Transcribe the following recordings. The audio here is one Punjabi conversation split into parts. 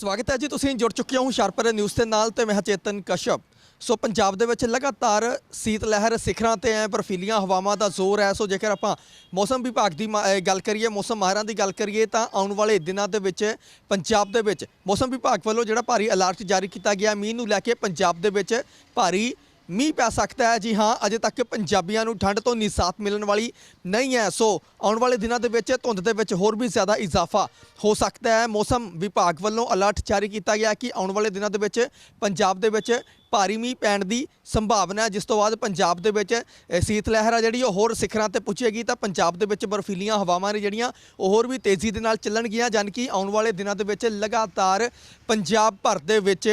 ਸਵਾਗਤ ਹੈ ਜੀ, ਤੁਸੀਂ ਜੁੜ ਚੁੱਕੇ ਹੋ ਹੁਸ਼ਿਆਰਪੁਰ ਨਿਊਜ਼ ਦੇ ਨਾਲ ਤੇ ਮੈਂ ਚੇਤਨ ਕਸ਼ਪ ਸੋ ਪੰਜਾਬ ਦੇ ਵਿੱਚ ਲਗਾਤਾਰ ਸੀਤ ਲਹਿਰ ਸਿਖਰਾਂ ਤੇ ਹੈ ਬਰਫੀਲੀਆਂ ਹਵਾਵਾਂ ਦਾ ਜ਼ੋਰ ਹੈ। ਸੋ ਜੇਕਰ ਆਪਾਂ ਮੌਸਮ ਵਿਭਾਗ ਦੀ ਮਾ- ਗੱਲ ਕਰੀਏ, ਮੌਸਮ ਮਾਹਰਾਂ ਦੀ ਗੱਲ ਕਰੀਏ, ਤਾਂ ਆਉਣ ਵਾਲੇ ਦਿਨਾਂ ਦੇ ਵਿੱਚ ਪੰਜਾਬ ਦੇ ਵਿੱਚ ਮੌਸਮ ਵਿਭਾਗ ਵੱਲੋਂ ਜਿਹੜਾ ਭਾਰੀ ਅਲਰਟ ਜਾਰੀ ਕੀਤਾ ਗਿਆ। ਮੀਂਹ ਨੂੰ ਲੈ ਕੇ ਪੰਜਾਬ ਦੇ ਵਿੱਚ ਭਾਰੀ ਮੀਂਹ ਪੈ ਸਕਦਾ ਹੈ। ਜੀ ਹਾਂ, ਅਜੇ ਤੱਕ ਪੰਜਾਬੀਆਂ ਨੂੰ ਠੰਡ ਤੋਂ ਨਿਸਾਤ ਮਿਲਣ ਵਾਲੀ ਨਹੀਂ ਹੈ। ਸੋ ਆਉਣ ਵਾਲੇ ਦਿਨਾਂ ਦੇ ਵਿੱਚ, ਧੁੰਦ ਦੇ ਵਿੱਚ ਹੋਰ ਵੀ ਜ਼ਿਆਦਾ ਇਜ਼ਾਫਾ ਹੋ ਸਕਦਾ ਹੈ। ਮੌਸਮ ਵਿਭਾਗ ਵੱਲੋਂ ਅਲਰਟ ਜਾਰੀ ਕੀਤਾ ਗਿਆ ਕਿ ਆਉਣ ਵਾਲੇ ਦਿਨਾਂ ਦੇ ਵਿੱਚ ਪੰਜਾਬ ਦੇ ਵਿੱਚ ਭਾਰੀ ਮੀਂਹ ਪੈਣ ਦੀ ਸੰਭਾਵਨਾ ਹੈ। ਜਿਸ ਤੋਂ ਬਾਅਦ ਪੰਜਾਬ ਦੇ ਵਿੱਚ ਸੀਤ ਲਹਿਰ ਆ ਜਿਹੜੀ, ਉਹ ਹੋਰ ਸਿਖਰਾਂ ਤੇ ਪੁੱਜੇਗੀ ਤਾਂ ਪੰਜਾਬ ਦੇ ਵਿੱਚ ਬਰਫੀਲੀਆਂ ਹਵਾਵਾਂ ਨੇ ਜਿਹੜੀਆਂ, ਉਹ ਹੋਰ ਵੀ ਤੇਜ਼ੀ ਦੇ ਨਾਲ ਚੱਲਣਗੀਆਂ। ਜਾਨ ਕਿ ਆਉਣ ਵਾਲੇ ਦਿਨਾਂ ਦੇ ਵਿੱਚ ਲਗਾਤਾਰ ਪੰਜਾਬ ਭਰ ਦੇ ਵਿੱਚ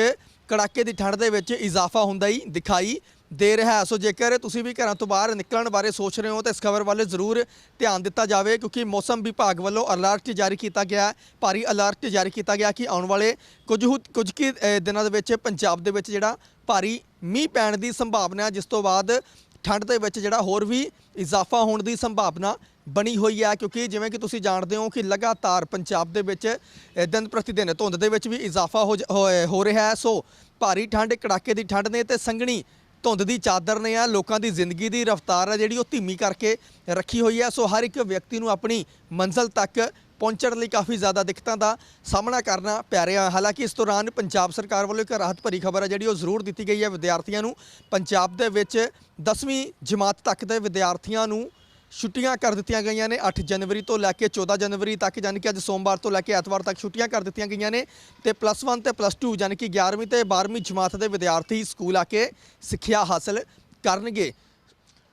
ਕੜਾਕੇ ਦੀ ਠੰਡ ਦੇ ਵਿੱਚ ਇਜ਼ਾਫਾ ਹੁੰਦਾ ਹੀ ਦਿਖਾਈ ਦੇ ਰਿਹਾ ਸੋ ਜੇਕਰ ਤੁਸੀਂ ਵੀ ਘਰਾਂ ਤੋਂ ਬਾਹਰ ਨਿਕਲਣ ਬਾਰੇ ਸੋਚ ਰਹੇ ਹੋ, ਤਾਂ ਇਸ ਖਬਰ ਵੱਲ ਜ਼ਰੂਰ ਧਿਆਨ ਦਿੱਤਾ ਜਾਵੇ, ਕਿਉਂਕਿ ਮੌਸਮ ਵਿਭਾਗ ਵੱਲੋਂ ਅਲਰਟ ਜਾਰੀ ਕੀਤਾ ਗਿਆ ਭਾਰੀ ਅਲਰਟ ਜਾਰੀ ਕੀਤਾ ਗਿਆ ਕਿ ਆਉਣ ਵਾਲੇ ਕੁਝ ਹੁ- ਕੁਝ ਕੀ ਦਿਨਾਂ ਦੇ ਵਿੱਚ ਪੰਜਾਬ ਦੇ ਵਿੱਚ ਜਿਹੜਾ ਭਾਰੀ ਮੀਂਹ ਪੈਣ ਦੀ ਸੰਭਾਵਨਾ ਜਿਸ ਤੋਂ ਬਾਅਦ ਠੰਡ ਦੇ ਵਿੱਚ ਜਿਹੜਾ ਹੋਰ ਵੀ ਇਜ਼ਾਫਾ ਹੋਣ ਦੀ ਸੰਭਾਵਨਾ ਬਣੀ ਹੋਈ ਹੈ, ਕਿਉਂਕਿ ਜਿਵੇਂ ਕਿ ਤੁਸੀਂ ਜਾਣਦੇ ਹੋ ਕਿ ਲਗਾਤਾਰ ਪੰਜਾਬ ਦੇ ਵਿੱਚ ਦਿਨ ਪ੍ਰਤੀ ਦਿਨ ਧੁੰਦ ਦੇ ਵਿੱਚ ਵੀ ਇਜ਼ਾਫਾ ਹੋ ਜ- ਹੋ- ਹੋ ਰਿਹਾ ਹੈ। ਸੋ ਭਾਰੀ ਠੰਡ, ਕੜਾਕੇ ਦੀ ਠੰਡ ਨੇ ਤੇ ਸੰਘਣੀ ਧੁੰਦ ਦੀ ਚਾਦਰ ਨੇ ਆ ਲੋਕਾਂ ਦੀ ਜ਼ਿੰਦਗੀ ਦੀ ਰਫ਼ਤਾਰ ਹੈ ਜਿਹੜੀ ਉਹ ਧੀਮੀ ਕਰਕੇ ਰੱਖੀ ਹੋਈ ਹੈ। ਸੋ ਹਰ ਇੱਕ ਵਿਅਕਤੀ ਨੂੰ ਆਪਣੀ ਮੰਜ਼ਲ ਤੱਕ ਪਹੁੰਚਣ ਲਈ ਕਾਫੀ ਜ਼ਿਆਦਾ ਦਿੱਕਤਾਂ ਦਾ ਸਾਹਮਣਾ ਕਰਨਾ ਪੈ ਰਿਹਾ ਹਾਲਾਂਕਿ ਇਸ ਦੌਰਾਨ ਪੰਜਾਬ ਸਰਕਾਰ ਵੱਲੋਂ ਇੱਕ ਰਾਹਤ ਭਰੀ ਖਬਰ ਹੈ ਜਿਹੜੀ ਉਹ ਜ਼ਰੂਰ ਦਿੱਤੀ ਗਈ ਹੈ। ਵਿਦਿਆਰਥੀਆਂ ਨੂੰ ਪੰਜਾਬ ਦੇ ਵਿੱਚ 10ਵੀਂ ਜਮਾਤ ਤੱਕ ਦੇ ਵਿਦਿਆਰਥੀਆਂ ਨੂੰ ਛੁੱਟੀਆਂ ਕਰ ਦਿੱਤੀਆਂ ਗਈਆਂ ਨੇ 8 ਜਨਵਰੀ ਤੋਂ ਲੈ ਕੇ 14 ਜਨਵਰੀ ਤੱਕ, ਯਾਨੀ ਕਿ ਅੱਜ ਸੋਮਵਾਰ ਤੋਂ ਲੈ ਕੇ ਐਤਵਾਰ ਤੱਕ ਛੁੱਟੀਆਂ ਕਰ ਦਿੱਤੀਆਂ ਗਈਆਂ ਨੇ। ਤੇ ਪਲੱਸ 1 ਤੇ ਪਲੱਸ 2 ਯਾਨੀ ਕਿ 11ਵੀਂ ਤੇ 12ਵੀਂ ਜਮਾਤ ਦੇ ਵਿਦਿਆਰਥੀ ਸਕੂਲ ਆ ਕੇ ਸਿੱਖਿਆ ਹਾਸਲ ਕਰਨਗੇ।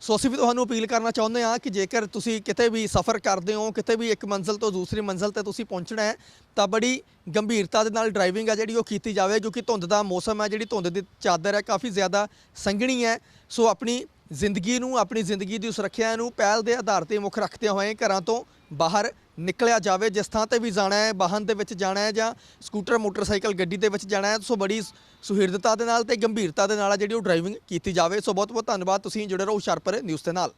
ਸੋ ਅਸੀਂ ਵੀ ਤੁਹਾਨੂੰ ਅਪੀਲ ਕਰਨਾ ਚਾਹੁੰਦੇ ਹਾਂ ਕਿ ਜੇਕਰ ਤੁਸੀਂ ਕਿਤੇ ਵੀ ਸਫ਼ਰ ਕਰਦੇ ਹੋ, ਕਿਤੇ ਵੀ ਇੱਕ ਮੰਜ਼ਲ ਤੋਂ ਦੂਸਰੀ ਮੰਜ਼ਲ ਤੇ ਤੁਸੀਂ ਪਹੁੰਚਣਾ ਹੈ, ਤਾਂ ਬੜੀ ਗੰਭੀਰਤਾ ਦੇ ਨਾਲ ਡਰਾਈਵਿੰਗ ਆ ਜਿਹੜੀ ਉਹ ਕੀਤੀ ਜਾਵੇ ਕਿਉਂਕਿ ਧੁੰਦ ਦਾ ਮੌਸਮ ਹੈ, ਜਿਹੜੀ ਧੁੰਦ ਦੀ ਚਾਦਰ ਹੈ, ਕਾਫੀ ਜ਼ਿਆਦਾ ਸੰਘਣੀ ਹੈ। ਸੋ ਆਪਣੀ ਜ਼ਿੰਦਗੀ ਨੂੰ, ਆਪਣੀ ਜ਼ਿੰਦਗੀ ਦੀ ਸੁਰੱਖਿਆ ਨੂੰ ਪਹਿਲ ਦੇ ਆਧਾਰ ਤੇ ਮੁੱਖ ਰੱਖਦੇ ਹੋਏ ਘਰਾਂ ਤੋਂ ਬਾਹਰ ਨਿਕਲਿਆ ਜਾਵੇ, ਜਿਸ ਥਾਂ ਤੇ ਵੀ ਜਾਣਾ ਹੈ, ਵਾਹਨ ਦੇ ਵਿੱਚ ਜਾਣਾ ਹੈ ਜਾਂ ਸਕੂਟਰ, ਮੋਟਰਸਾਈਕਲ, ਗੱਡੀ ਦੇ ਵਿੱਚ ਜਾਣਾ ਹੈ, ਸੋ ਬੜੀ ਸੁਹਿਰਦਤਾ ਦੇ ਨਾਲ ਤੇ ਗੰਭੀਰਤਾ ਦੇ ਨਾਲ ਜਿਹੜੀ ਉਹ ਡਰਾਈਵਿੰਗ ਕੀਤੀ ਜਾਵੇ। ਸੋ ਬਹੁਤ ਬਹੁਤ ਧੰਨਵਾਦ, ਤੁਸੀਂ ਜੁੜੇ ਰਹੋ ਹੁਸ਼ਿਆਰਪੁਰ ਨਿਊਜ਼ ਦੇ ਨਾਲ।